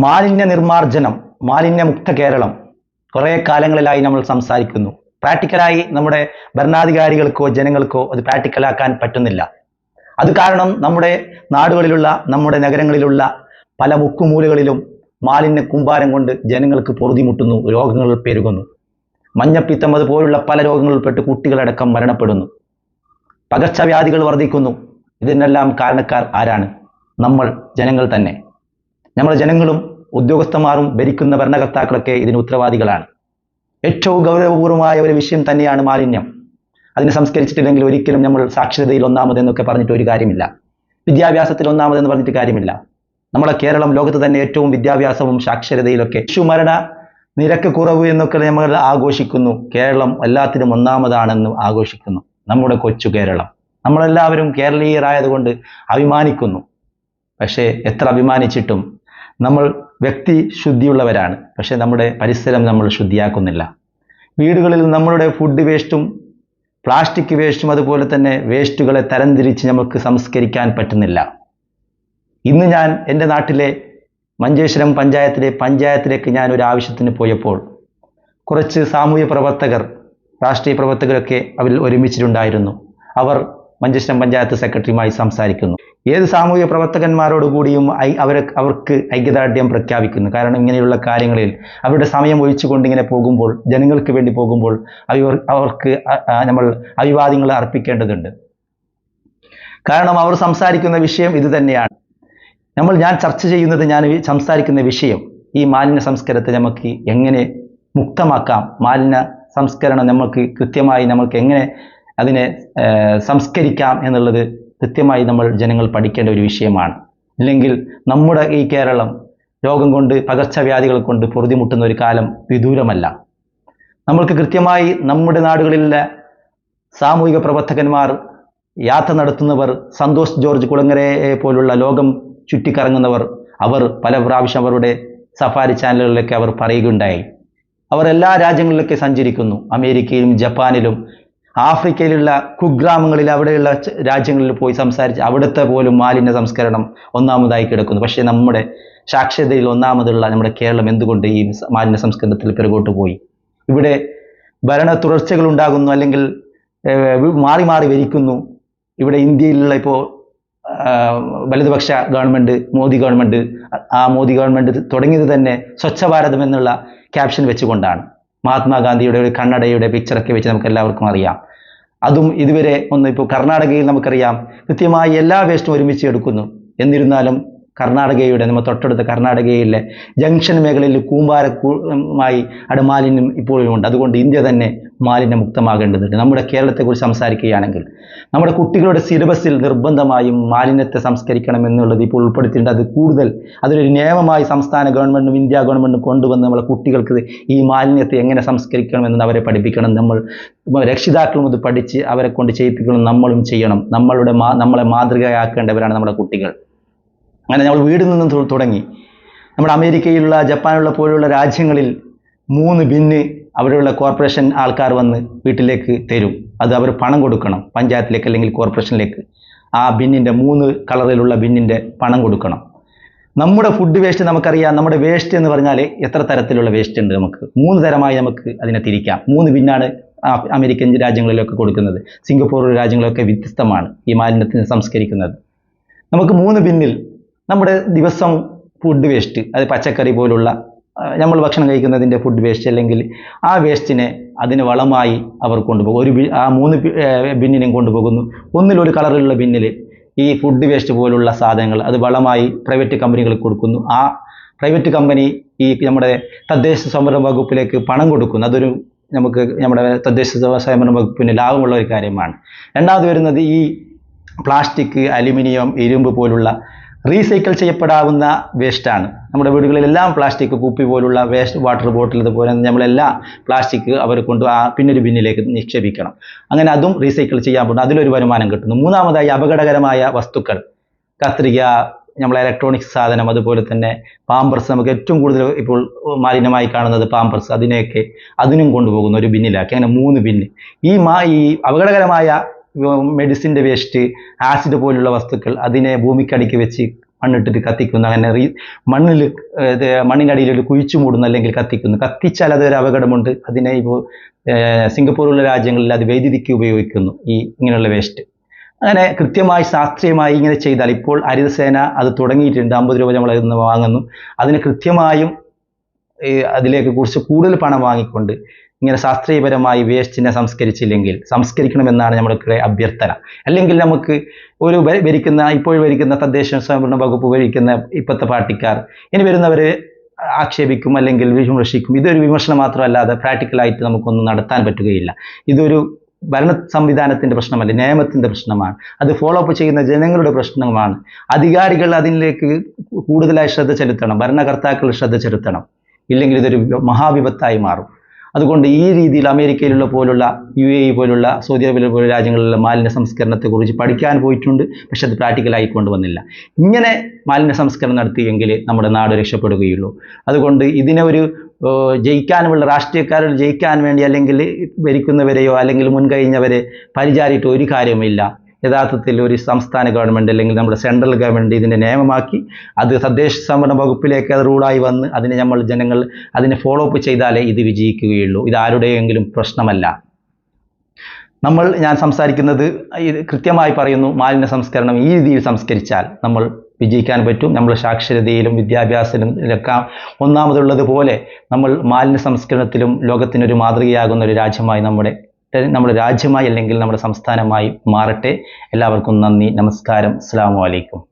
മാലിന്യ നിർമ്മാർജനം മാലിന്യമുക്ത കേരളം കുറേ കാലങ്ങളിലായി നമ്മൾ സംസാരിക്കുന്നു. പ്രാക്ടിക്കലായി നമ്മുടെ ഭരണാധികാരികൾക്കോ ജനങ്ങൾക്കോ അത് പ്രാക്ടിക്കലാക്കാൻ പറ്റുന്നില്ല. അത് കാരണം നമ്മുടെ നാടുകളിലുള്ള നമ്മുടെ നഗരങ്ങളിലുള്ള പല മുക്കുമൂലകളിലും മാലിന്യ കുമ്പാരം കൊണ്ട് ജനങ്ങൾക്ക് പൊറുതിമുട്ടുന്നു രോഗങ്ങൾ പെരുകുന്നു. മഞ്ഞപ്പിത്തം അതുപോലുള്ള പല രോഗങ്ങളിൽപ്പെട്ട് കുട്ടികളടക്കം മരണപ്പെടുന്നു. പകർച്ചവ്യാധികൾ വർദ്ധിക്കുന്നു. ഇതിനെല്ലാം കാരണക്കാർ ആരാണ്? നമ്മൾ ജനങ്ങൾ തന്നെ. നമ്മൾ ജനങ്ങളും ഉദ്യോഗസ്ഥന്മാരും ഭരിക്കുന്ന ഭരണകർത്താക്കളൊക്കെ ഇതിന് ഉത്തരവാദികളാണ്. ഏറ്റവും ഗൗരവപൂർവമായ ഒരു വിഷയം തന്നെയാണ് മാലിന്യം. അതിനെ സംസ്കരിച്ചിട്ടില്ലെങ്കിൽ ഒരിക്കലും നമ്മൾ സാക്ഷരതയിൽ ഒന്നാമതെന്നൊക്കെ പറഞ്ഞിട്ട് ഒരു കാര്യമില്ല. വിദ്യാഭ്യാസത്തിൽ ഒന്നാമതെന്ന് പറഞ്ഞിട്ട് കാര്യമില്ല. നമ്മുടെ കേരളം ലോകത്ത് തന്നെ ഏറ്റവും വിദ്യാഭ്യാസവും സാക്ഷരതയിലൊക്കെ ശുമരണ നിരക്ക് കുറവ് എന്നൊക്കെ നമ്മൾ ആഘോഷിക്കുന്നു. കേരളം എല്ലാത്തിനും ഒന്നാമതാണെന്ന് ആഘോഷിക്കുന്നു. നമ്മുടെ കൊച്ചു കേരളം. നമ്മളെല്ലാവരും കേരളീയരായതുകൊണ്ട് അഭിമാനിക്കുന്നു. പക്ഷേ എത്ര അഭിമാനിച്ചിട്ടും നമ്മൾ വ്യക്തി ശുദ്ധിയുള്ളവരാണ്. പക്ഷേ നമ്മുടെ പരിസരം നമ്മൾ ശുദ്ധിയാക്കുന്നില്ല. വീടുകളിൽ നമ്മളുടെ ഫുഡ് വേസ്റ്റും പ്ലാസ്റ്റിക് വേസ്റ്റും അതുപോലെ തന്നെ വേസ്റ്റുകളെ തരംതിരിച്ച് നമുക്ക് സംസ്കരിക്കാൻ പറ്റുന്നില്ല. ഇന്ന് ഞാൻ എന്റെ നാട്ടിലെ മഞ്ചേശ്വരം പഞ്ചായത്തിലെ പഞ്ചായത്തിലേക്ക് ഞാൻ ഒരു ആവശ്യത്തിന് പോയപ്പോൾ കുറച്ച് സാമൂഹ്യ പ്രവർത്തകർ രാഷ്ട്രീയ പ്രവർത്തകരൊക്കെ അവരിൽ ഒരുമിച്ചിട്ടുണ്ടായിരുന്നു. അവർ മഞ്ചേശ്വരം പഞ്ചായത്ത് സെക്രട്ടറിയുമായി സംസാരിക്കുന്നു. ഏത് സാമൂഹിക പ്രവർത്തകന്മാരോട് കൂടിയും ഐ അവരെ അവർക്ക് ഐക്യദാർഢ്യം പ്രഖ്യാപിക്കുന്നു. കാരണം ഇങ്ങനെയുള്ള കാര്യങ്ങളിൽ അവരുടെ സമയം ഒഴിച്ചുകൊണ്ട് ഇങ്ങനെ പോകുമ്പോൾ ജനങ്ങൾക്ക് വേണ്ടി പോകുമ്പോൾ അവർ അവർക്ക് നമ്മൾ അഭിവാദ്യങ്ങൾ അർപ്പിക്കേണ്ടതുണ്ട്. കാരണം അവർ സംസാരിക്കുന്ന വിഷയം ഇത് തന്നെയാണ്. നമ്മൾ ഞാൻ ചർച്ച ചെയ്യുന്നത് ഞാൻ സംസാരിക്കുന്ന വിഷയം ഈ മാലിന്യ സംസ്കരത്തെ നമുക്ക് എങ്ങനെ മുക്തമാക്കാം? മാലിന്യ സംസ്കരണം നമുക്ക് കൃത്യമായി നമുക്ക് എങ്ങനെ അതിനെ സംസ്കരിക്കാം എന്നുള്ളത് കൃത്യമായി നമ്മൾ ജനങ്ങൾ പഠിക്കേണ്ട ഒരു വിഷയമാണ്. ഇല്ലെങ്കിൽ നമ്മുടെ ഈ കേരളം രോഗം കൊണ്ട് പകർച്ചവ്യാധികൾ കൊണ്ട് പൊറുതിമുട്ടുന്ന ഒരു കാലം വിദൂരമല്ല. നമ്മൾക്ക് കൃത്യമായി നമ്മുടെ നാടുകളിലെ സാമൂഹിക പ്രവർത്തകന്മാർ യാത്ര നടത്തുന്നവർ സന്തോഷ് ജോർജ് കുളങ്ങരയെ പോലുള്ള ലോകം ചുറ്റിക്കറങ്ങുന്നവർ അവർ പല പ്രാവശ്യം അവരുടെ സഫാരി ചാനലുകളിലൊക്കെ അവർ പറയുകയുണ്ടായി. അവർ എല്ലാ രാജ്യങ്ങളിലൊക്കെ സഞ്ചരിക്കുന്നു. അമേരിക്കയിലും ജപ്പാനിലും ആഫ്രിക്കയിലുള്ള കുഗ്രാമങ്ങളിൽ അവിടെയുള്ള രാജ്യങ്ങളിൽ പോയി സംസാരിച്ച് അവിടുത്തെ പോലും മാലിന്യ സംസ്കരണം ഒന്നാമതായി കിടക്കുന്നു. പക്ഷേ നമ്മുടെ സാക്ഷരതയിൽ ഒന്നാമതുള്ള നമ്മുടെ കേരളം എന്തുകൊണ്ട് ഈ മാലിന്യ സംസ്കരണത്തിൽ പിറകോട്ട് പോയി? ഇവിടെ ഭരണ തുടർച്ചകൾ ഉണ്ടാകുന്നു അല്ലെങ്കിൽ മാറി മാറി വരിക്കുന്നു ഇവിടെ ഇന്ത്യയിലുള്ള ഇപ്പോൾ വലതുപക്ഷ ഗവൺമെന്റ് മോദി ഗവൺമെന്റ് ആ മോദി ഗവൺമെന്റ് തുടങ്ങിയത് തന്നെ സ്വച്ഛ ഭാരതം എന്നുള്ള ക്യാപ്ഷൻ വെച്ചുകൊണ്ടാണ്. മഹാത്മാഗാന്ധിയുടെ ഒരു കണ്ണടയുടെ പിക്ചറൊക്കെ വെച്ച് നമുക്ക് എല്ലാവർക്കും അറിയാം. അതും ഇതുവരെ ഒന്ന് ഇപ്പോൾ കർണാടകയിൽ നമുക്കറിയാം. കൃത്യമായി എല്ലാ വേസ്റ്റും ഒരുമിച്ച് എടുക്കുന്നു. എന്നിരുന്നാലും കർണാടകയുടെ നമ്മൾ തൊട്ടടുത്ത കർണാടകയിലെ ജംഗ്ഷൻ മേഖലയിൽ കൂമ്പാരമായി മായി മാലിന്യം ഇപ്പോഴും ഉണ്ട്. അതുകൊണ്ട് ഇന്ത്യ തന്നെ മാലിന്യമുക്തമാകേണ്ടതുണ്ട് നമ്മുടെ കേരളത്തെക്കുറിച്ച് സംസാരിക്കുകയാണെങ്കിൽ നമ്മുടെ കുട്ടികളുടെ സിലബസിൽ നിർബന്ധമായും മാലിന്യത്തെ സംസ്കരിക്കണം എന്നുള്ളത് ഇപ്പോൾ ഉൾപ്പെടുത്തിയിട്ടുണ്ട്. അത് കൂടുതൽ അതൊരു നിയമമായി സംസ്ഥാന ഗവൺമെന്റും ഇന്ത്യ ഗവൺമെന്റും കൊണ്ടുവന്ന് നമ്മളെ കുട്ടികൾക്ക് ഈ മാലിന്യത്തെ എങ്ങനെ സംസ്കരിക്കണം എന്ന് അവരെ പഠിപ്പിക്കണം. നമ്മൾ രക്ഷിതാക്കളും അത് പഠിച്ച് അവരെ കൊണ്ട് ചെയ്യിപ്പിക്കണം. നമ്മളും ചെയ്യണം. നമ്മളുടെ മാ നമ്മളെ മാതൃകയാക്കേണ്ടവരാണ് നമ്മുടെ കുട്ടികൾ. അങ്ങനെ നമ്മൾ വീടിൽ നിന്നും തുടങ്ങി. നമ്മുടെ അമേരിക്കയിലുള്ള ജപ്പാനുള്ള പോലുള്ള രാജ്യങ്ങളിൽ മൂന്ന് ബിന്ന് അവിടെയുള്ള കോർപ്പറേഷൻ ആൾക്കാർ വന്ന് വീട്ടിലേക്ക് തരും. അത് അവർ പണം കൊടുക്കണം പഞ്ചായത്തിലേക്ക് അല്ലെങ്കിൽ കോർപ്പറേഷനിലേക്ക് ആ ബിന്നിന്റെ മൂന്ന് കളറിലുള്ള ബിന്നിന്റെ പണം കൊടുക്കണം. നമ്മുടെ ഫുഡ് വേസ്റ്റ് നമുക്കറിയാം. നമ്മുടെ വേസ്റ്റ് എന്ന് പറഞ്ഞാൽ എത്ര തരത്തിലുള്ള വേസ്റ്റ് ഉണ്ട് നമുക്ക്? മൂന്ന് തരമായി നമുക്ക് അതിനെ തിരിക്കാം. മൂന്ന് ബിന്നാണ് അമേരിക്കൻ രാജ്യങ്ങളിലൊക്കെ കൊടുക്കുന്നത്. സിംഗപ്പൂർ രാജ്യങ്ങളൊക്കെ വ്യത്യസ്തമാണ് ഈ മാലിന്യത്തിന് സംസ്കരിക്കുന്നത്. നമുക്ക് മൂന്ന് ബിന്നിൽ നമ്മുടെ ദിവസം ഫുഡ് വേസ്റ്റ് അത് പച്ചക്കറി പോലുള്ള നമ്മൾ ഭക്ഷണം കഴിക്കുന്നതിന്റെ ഫുഡ് വേസ്റ്റ് അല്ലെങ്കിൽ ആ വേസ്റ്റിനെ അതിന് വളമായി അവർ കൊണ്ടുപോകും. ഒരു ആ മൂന്ന് ബിന്നിനും കൊണ്ടുപോകുന്നു. ഒന്നിലൊരു കളറിലുള്ള ബിന്നിൽ ഈ ഫുഡ് വേസ്റ്റ് പോലുള്ള സാധനങ്ങൾ അത് വളമായി പ്രൈവറ്റ് കമ്പനികൾക്ക് കൊടുക്കുന്നു. ആ പ്രൈവറ്റ് കമ്പനി ഈ നമ്മുടെ തദ്ദേശ സംവരണ വകുപ്പിലേക്ക് പണം കൊടുക്കുന്നു. അതൊരു നമുക്ക് നമ്മുടെ തദ്ദേശ സ്വയംഭരണ വകുപ്പിന് ലാഭമുള്ള ഒരു കാര്യമാണ്. രണ്ടാമത് വരുന്നത് ഈ പ്ലാസ്റ്റിക് അലുമിനിയം ഇരുമ്പ് പോലുള്ള റീസൈക്കിൾ ചെയ്യപ്പെടാവുന്ന വേസ്റ്റാണ് നമ്മുടെ വീടുകളിലെല്ലാം പ്ലാസ്റ്റിക് കുപ്പി പോലുള്ള വേസ്റ്റ് വാട്ടർ ബോട്ടിൽ ഇതുപോലെ നമ്മളെല്ലാം പ്ലാസ്റ്റിക് അവർ കൊണ്ട് ആ പിന്നൊരു ബിന്നിലേക്ക് നിക്ഷേപിക്കണം. അങ്ങനെ അതും റീസൈക്കിൾ ചെയ്യാൻ പോകുന്നു അതിലൊരു വരുമാനം കിട്ടുന്നു. മൂന്നാമതായി അപകടകരമായ വസ്തുക്കൾ. കത്രിക നമ്മളെ ഇലക്ട്രോണിക്സ് സാധനം അതുപോലെ തന്നെ പാമ്പർസ് നമുക്ക് ഏറ്റവും കൂടുതൽ ഇപ്പോൾ മാലിന്യമായി കാണുന്നത് പാമ്പർസ് അതിനെയൊക്കെ അതിനും കൊണ്ടുപോകുന്ന ഒരു ബിന്നിലാക്കി. അങ്ങനെ മൂന്ന് ബിന്ന്. ഈ മാ ഈ അപകടകരമായ മെഡിസിന്റെ വേസ്റ്റ് ആസിഡ് പോലുള്ള വസ്തുക്കൾ അതിനെ ഭൂമിക്കടിക്ക് വെച്ച് മണ്ണിട്ടിട്ട് കത്തിക്കുന്നു. അങ്ങനെ റീ മണ്ണിൽ മണ്ണിന്റെ അടിയിൽ കുഴിച്ചു മൂടുന്നു അല്ലെങ്കിൽ കത്തിക്കുന്നു. കത്തിച്ചാൽ അതൊരു അപകടമുണ്ട്. അതിനെ ഇപ്പോൾ സിംഗപ്പൂറുള്ള രാജ്യങ്ങളിൽ അത് വൈദ്യുതിക്ക് ഉപയോഗിക്കുന്നു ഈ ഇങ്ങനെയുള്ള വേസ്റ്റ്. അങ്ങനെ കൃത്യമായി ശാസ്ത്രീയമായി ഇങ്ങനെ ചെയ്താൽ ഇപ്പോൾ ഹരിതസേന അത് തുടങ്ങിയിട്ടുണ്ട്. അമ്പത് രൂപ നമ്മൾ അതിൽ വാങ്ങുന്നു. അതിന് കൃത്യമായും അതിലേക്ക് കുറച്ച് കൂടുതൽ പണം വാങ്ങിക്കൊണ്ട് ഇങ്ങനെ ശാസ്ത്രീയപരമായി വേസ്റ്റിനെ സംസ്കരിച്ചില്ലെങ്കിൽ സംസ്കരിക്കണമെന്നാണ് നമ്മുടെ അഭ്യർത്ഥന. അല്ലെങ്കിൽ നമുക്ക് ഒരു ഭരിക്കുന്ന ഇപ്പോൾ ഭരിക്കുന്ന തദ്ദേശ സ്വയംഭരണ വകുപ്പ് ഭരിക്കുന്ന ഇപ്പോഴത്തെ പാർട്ടിക്കാർ ഇനി വരുന്നവരെ ആക്ഷേപിക്കും അല്ലെങ്കിൽ വിമർശിക്കും. ഇതൊരു വിമർശനം മാത്രമല്ലാതെ പ്രാക്ടിക്കലായിട്ട് നമുക്കൊന്നും നടത്താൻ പറ്റുകയില്ല. ഇതൊരു ഭരണ സംവിധാനത്തിന്റെ പ്രശ്നമല്ല നിയമത്തിന്റെ പ്രശ്നമാണ്. അത് ഫോളോ അപ്പ് ചെയ്യുന്ന ജനങ്ങളുടെ പ്രശ്നമാണ്. അധികാരികൾ അതിലേക്ക് കൂടുതലായി ശ്രദ്ധ ചെലുത്തണം ഭരണകർത്താക്കൾ ശ്രദ്ധ ചെലുത്തണം. ഇല്ലെങ്കിൽ ഇതൊരു മഹാവിപത്തായി മാറും. അതുകൊണ്ട് ഈ രീതിയിൽ അമേരിക്കയിലുള്ള പോലുള്ള യു എ പോലുള്ള സൗദി അറേബ്യ പോലുള്ള രാജ്യങ്ങളിലുള്ള മാലിന്യ സംസ്കരണത്തെക്കുറിച്ച് പഠിക്കാൻ പോയിട്ടുണ്ട്. പക്ഷെ അത് പ്രാക്ടിക്കലായി കൊണ്ടുവന്നില്ല. ഇങ്ങനെ മാലിന്യ സംസ്കരണം നടത്തിയെങ്കിൽ നമ്മുടെ നാട് രക്ഷപ്പെടുകയുള്ളൂ. അതുകൊണ്ട് ഇതിനെ ഒരു ജയിക്കാനുമുള്ള രാഷ്ട്രീയക്കാരിൽ ജയിക്കാൻ വേണ്ടി അല്ലെങ്കിൽ ഭരിക്കുന്നവരെയോ അല്ലെങ്കിൽ മുൻകഴിഞ്ഞവരെ പരിചാരിയിട്ട് ഒരു കാര്യവുമില്ല. യഥാർത്ഥത്തിൽ ഒരു സംസ്ഥാന ഗവൺമെന്റ് അല്ലെങ്കിൽ നമ്മുടെ സെൻട്രൽ ഗവൺമെന്റ് ഇതിനെ നിയമമാക്കി അത് തദ്ദേശ സംവരണ വകുപ്പിലേക്ക് അത് റൂളായി വന്ന് അതിനെ നമ്മൾ ജനങ്ങൾ അതിനെ ഫോളോ അപ്പ് ചെയ്താലേ ഇത് വിജയിക്കുകയുള്ളൂ. ഇത് ആരുടെയെങ്കിലും പ്രശ്നമല്ല. നമ്മൾ ഞാൻ സംസാരിക്കുന്നത് ഇത് കൃത്യമായി പറയുന്നു മാലിന്യ സംസ്കരണം ഈ രീതിയിൽ സംസ്കരിച്ചാൽ നമ്മൾ വിജയിക്കാൻ പറ്റും. നമ്മൾ സാക്ഷരതയിലും വിദ്യാഭ്യാസത്തിലൊക്കെ ഒന്നാമതുള്ളതുപോലെ നമ്മൾ മാലിന്യ സംസ്കരണത്തിലും ലോകത്തിനൊരു മാതൃകയാകുന്ന ഒരു രാജ്യമായി നമ്മുടെ നമ്മുടെ രാജ്യമായി അല്ലെങ്കിൽ നമ്മുടെ സംസ്ഥാനമായി മാറട്ടെ. എല്ലാവർക്കും നന്ദി നമസ്കാരം. അസ്സാം വലൈക്കും